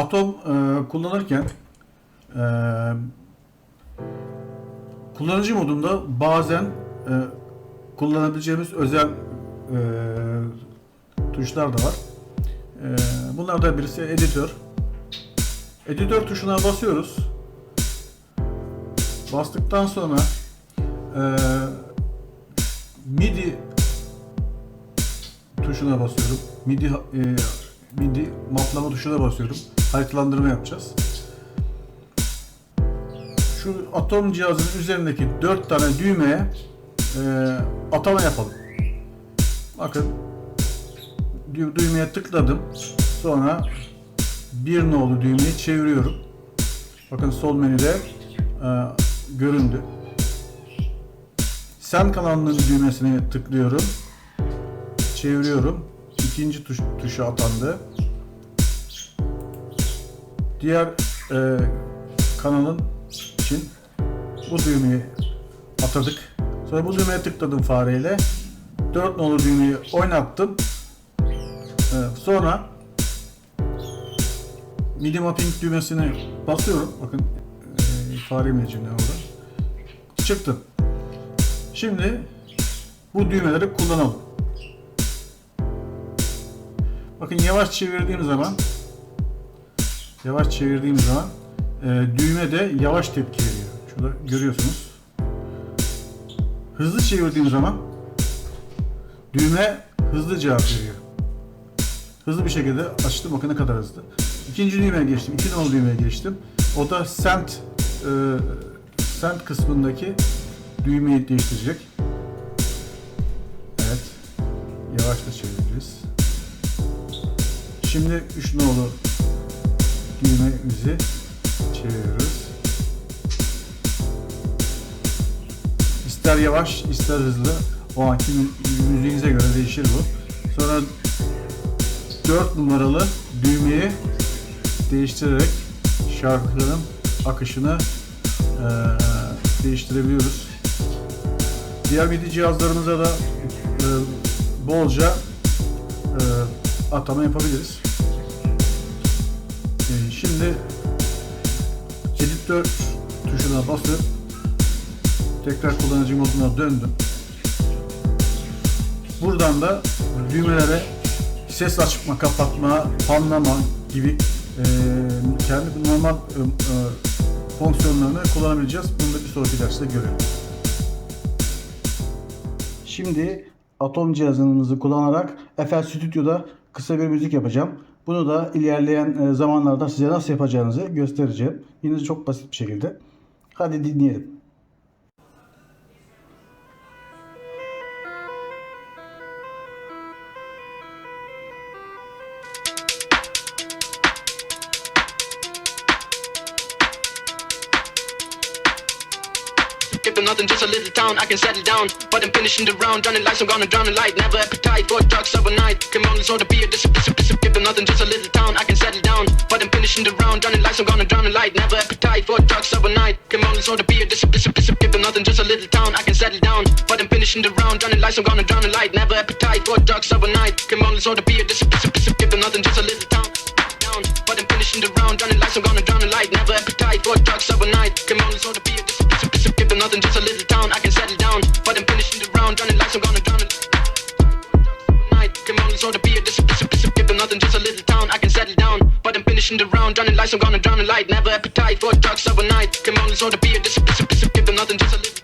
Atom e, kullanırken e, kullanıcı modunda bazen e, kullanabileceğimiz özel e, tuşlar da var. E, bunlardan birisi editör. Editör tuşuna basıyoruz. Bastıktan sonra e, MIDI tuşuna basıyorum. MIDI e, MIDI maplama tuşuna basıyorum. Haritalandırma yapacağız. Şu atom cihazının üzerindeki 4 tane düğmeye e, atama yapalım. Bakın dü- düğmeye tıkladım. Sonra bir nolu düğmeyi çeviriyorum. Bakın sol menüde e, göründü. Sen kanalının düğmesine tıklıyorum. Çeviriyorum. İkinci tuş, tuşa atandı. Diğer e, kanalın için bu düğmeyi atadık. Sonra bu düğmeye tıkladım fareyle. 4 nolu düğmeyi oynattım. E, sonra MIDI mapping düğmesine basıyorum. Bakın e, fare imlecimle orada. Çıktı. Şimdi bu düğmeleri kullanalım. Bakın yavaş çevirdiğim zaman yavaş çevirdiğim zaman e, düğme de yavaş tepki veriyor. Şurada görüyorsunuz. Hızlı çevirdiğim zaman düğme hızlı cevap veriyor. Hızlı bir şekilde açtım. Bakın ne kadar hızlı. İkinci düğmeye geçtim. İki nolu düğmeye geçtim. O da send e, send kısmındaki düğmeyi değiştirecek. Evet. Yavaş da çevireceğiz. Şimdi 3 nolu düğmemizi çeviriyoruz. İster yavaş ister hızlı o anki mü- müziğinize göre değişir bu. Sonra 4 numaralı düğmeyi değiştirerek şarkının akışını eee, değiştirebiliyoruz. Diğer MIDI cihazlarımıza da eee, bolca eee, atama yapabiliriz. Şimdi editör tuşuna basıp tekrar kullanıcı moduna döndüm. Buradan da düğmelere ses açma, kapatma, panlama gibi eee, kendi normal eee, eee, fonksiyonlarını kullanabileceğiz. Bunu da bir sonraki derste görelim. Şimdi Atom cihazımızı kullanarak FL Studio'da kısa bir müzik yapacağım. Bunu da ilerleyen e, zamanlarda size nasıl yapacağınızı göstereceğim. Yine çok basit bir şekilde. Hadi dinleyelim. Give them nothing, just a little town. I can settle down, but I'm finishing the round. Drowning lights, I'm gonna drown a light. Never appetite for drugs overnight. Can only sort of be a disip, disip, disip. Give them nothing, just a little town. I can settle down, but I'm finishing the round. Drowning lights, I'm gonna drown a light. Never appetite for drugs overnight. Can only sort of be a disip, disip, disip. Give them nothing, just a little town. I can settle down, but I'm finishing the round. Drowning lights, I'm gonna drown a light. Never appetite for drugs overnight. Can only sort of be a disip, disip, disip. Give them nothing, just a little town. But I'm finishing the round. Drowning lights, I'm gonna drown a light. Never appetite for drugs overnight. Can only sort of be a disip, them nothing, just a little town. I can settle down, but I'm finishing the round. Drowning lights, I'm gonna drown a night. Can only sort of be a disip. Give them nothing, just a little town. I can settle down, but I'm finishing the round. Drowning I'm gonna drown a light. Never appetite for drugs overnight. Can only sort of be a disip. Give them nothing, just